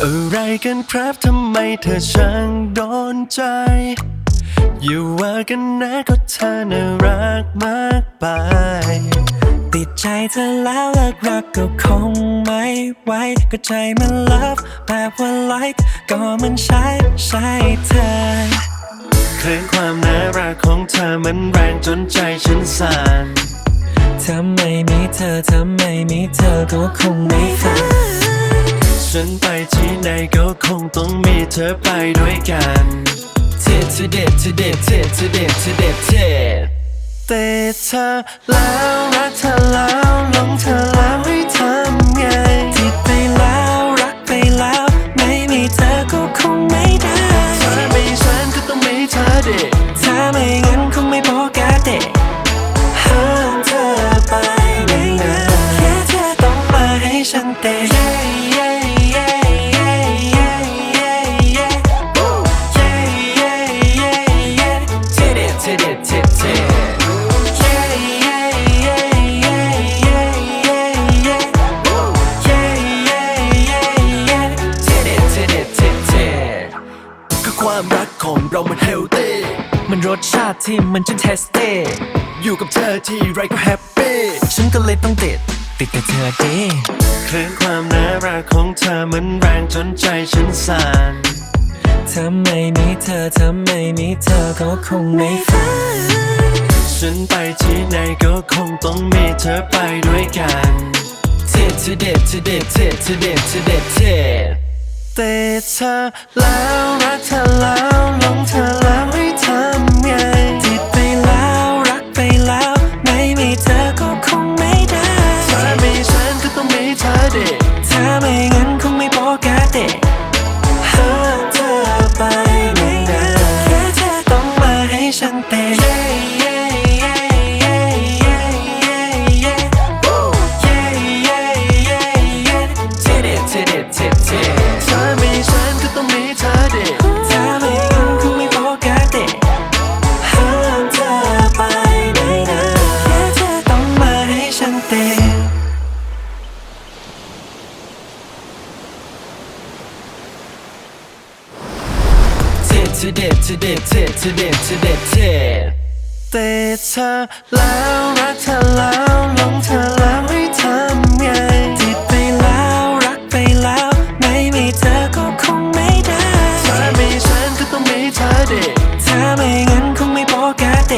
กันครับทำไมเธอช่างโดนใจ อยู่ว่ากันนะก็เธอน่ารักมากไป ติดใจเธอแล้วเลิกรักก็คงไม่ไหวก็ใจมันเลิฟแบบว่า like ก็มันใช่ใช่เธอคลื่นความน่ารักของเธอมันแรงจนใจฉันสั่นถ้าไม่มีเธอถ้าไม่มีเธอก็คงไม่ฝัน ฉันไปที่ไหนก็คงต้องมีเธอไปด้วยกันเทเท่เด็ดเท่เด็ดเท่เทเด็ดเท่เด็ดเท่แต่เธอแล้วรักเธอแล้วหลงเธอแล้วให้ทำไงติดไปแล้วรักไปแล้วไม่มีเธอก็คงไม่ได้ถ้าไม่ฉันก็ต้องมีเธอเด็กถ้าไม่งั้นคงไม่พอกาเดห้ามเธอไปไหนนะแค่เธอต้องมาให้ฉันเตะ ความรักของเรามันเฮลตี้มันรสชาติที่มันจนเทสเต้อยู่กับเธอที่ไรก็แฮปปี้ฉันก็เลยต้องติดติดกับเธอดิคลื่นความน่ารักของเธอมันแรงจนใจฉันสั่นถ้าไม่มีเธอถ้าไม่มีเธอก็คงไม่ฝันฉันไปที่ไหนก็คงต้องมีเธอไปด้วยกัน เท่เท่เด็ดเท่เด็ดเท่เท่เด็ดเท่เด็ดเท่ เธอแล้วรักเธอแล้วหลงเธอแล้วให้ทำไงติดไปแล้วรักไปแล้ว ไม่มีเธอก็คงไม่ได้ถ้ามีฉันก็ต้องมีเธอเด็กถ้าไม่งั้นคงไม่พอกาเดห้าเธอไปไหนนะแค่เธอต้องมาให้ฉันเต เท่เด็ดทเด็ดเทเด็ดเท่เด็ดเท่แต่เธอแล้วรักเธอแล้วหลงเธอแล้วให้ทำไงติดไปแล้วรักไปแล้วไม่มีเธอก็คงไม่ได้ถ้ามีฉันก็ต้องมีเธอเด็กถ้าไม่งั้นคงไม่พอกาเด